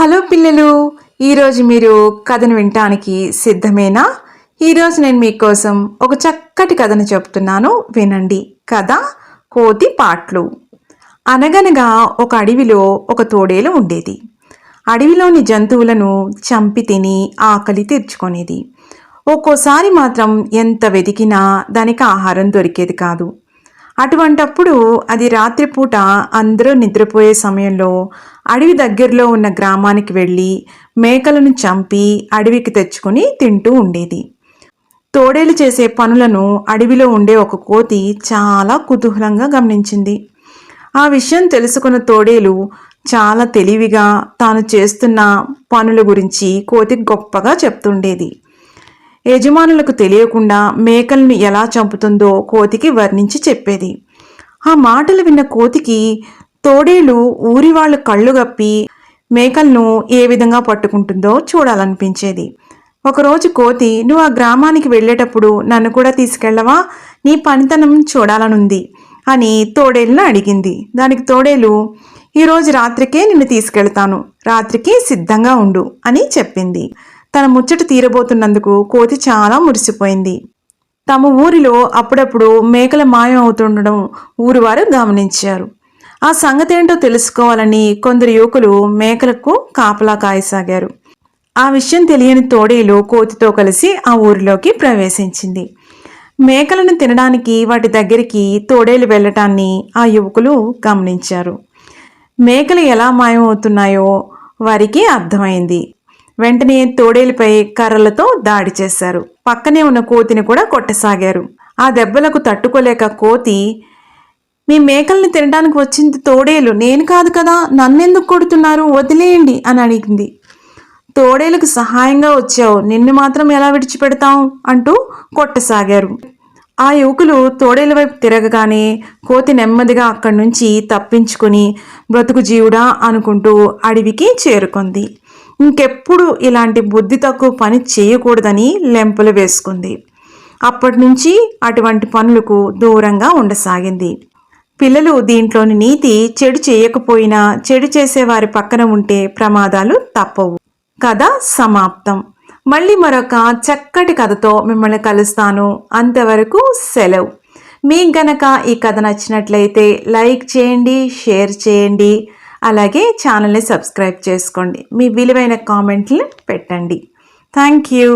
Hello పిల్లలు ఈరోజు మీరు కథను వినటానికి సిద్ధమేనా? ఈరోజు నేను మీకోసం ఒక చక్కటి కథను చెప్తున్నాను. వినండి. కథ కోతి పాట్లు. అనగనగా ఒక అడవిలో ఒక తోడేలు ఉండేది. అడవిలోని జంతువులను చంపి తిని ఆకలి తీర్చుకునేది. ఒక్కోసారి మాత్రం ఎంత వెతికినా దానికి ఆహారం దొరికేది కాదు. అటువంటప్పుడు అది రాత్రిపూట అందరూ నిద్రపోయే సమయంలో అడవి దగ్గరలో ఉన్న గ్రామానికి వెళ్ళి మేకలను చంపి అడవికి తెచ్చుకొని తింటూ ఉండేది. తోడేలు చేసే పనులను అడవిలో ఉండే ఒక కోతి చాలా కుతూహలంగా గమనించింది. ఆ విషయం తెలుసుకున్న తోడేలు చాలా తెలివిగా తాను చేస్తున్న పనుల గురించి కోతికి గొప్పగా చెప్తుండేది. యజమానులకు తెలియకుండా మేకలను ఎలా చంపుతుందో కోతికి వర్ణించి చెప్పేది. ఆ మాటలు విన్న కోతికి తోడేలు ఊరి వాళ్ళు కళ్ళు గప్పి మేకలను ఏ విధంగా పట్టుకుంటుందో చూడాలనిపించేది. ఒకరోజు కోతి నువ్వు ఆ గ్రామానికి వెళ్ళేటప్పుడు నన్ను కూడా తీసుకెళ్ళవా? నీ పనితనం చూడాలనుంది అని తోడేలును అడిగింది. దానికి తోడేలు ఈరోజు రాత్రికే నిన్ను తీసుకెళ్తాను రాత్రికి సిద్ధంగా ఉండు అని చెప్పింది. తన ముచ్చట తీరబోతున్నందుకు కోతి చాలా మురిసిపోయింది. తమ ఊరిలో అప్పుడప్పుడు మేకల మాయం అవుతుండడం ఊరివారు గమనించారు. ఆ సంగతి ఏంటో తెలుసుకోవాలని కొందరు యువకులు మేకలకు కాపలా కాయసాగారు. ఆ విషయం తెలియని తోడేలు కోతితో కలిసి ఆ ఊరిలోకి ప్రవేశించింది. మేకలను తినడానికి వాటి దగ్గరికి తోడేలు వెళ్ళటాన్ని ఆ యువకులు గమనించారు. మేకలు ఎలా మాయమవుతున్నాయో వారికి అర్థమైంది. వెంటనే తోడేలుపై కర్రలతో దాడి చేశారు. పక్కనే ఉన్న కోతిని కూడా కొట్టసాగారు. ఆ దెబ్బలకు తట్టుకోలేక కోతి మీ మేకల్ని తినడానికి వచ్చింది తోడేలు. నేను కాదు కదా నన్నెందుకు కొడుతున్నారు? వదిలేయండి అని అడిగింది. తోడేలకు సహాయంగా వచ్చావు. నిన్ను మాత్రం ఎలా విడిచిపెడతాం అంటూ కొట్టసాగారు. ఆ యువకులు తోడేల వైపు తిరగగానే కోతి నెమ్మదిగా అక్కడి నుంచి తప్పించుకుని బ్రతుకు జీవుడా అనుకుంటూ అడవికి చేరుకుంది. ఇంకెప్పుడు ఇలాంటి బుద్ధి తక్కువ పని చేయకూడదని లెంపలు వేసుకుంది. అప్పటి నుంచి అటువంటి పనులకు దూరంగా ఉండసాగింది. పిల్లలు దీంట్లోని నీతి చెడు చేయకపోయినా చెడు చేసేవారి పక్కన ఉంటే ప్రమాదాలు తప్పవు. కథ సమాప్తం. మళ్ళీ మరొక చక్కటి కథతో మిమ్మల్ని కలుస్తాను. అంతవరకు సెలవు. మీకు గనక ఈ కథ నచ్చినట్లయితే లైక్ చేయండి షేర్ చేయండి. అలాగే ఛానల్ని సబ్స్క్రైబ్ చేసుకోండి. మీ విలువైన కామెంట్లు పెట్టండి. Thank you.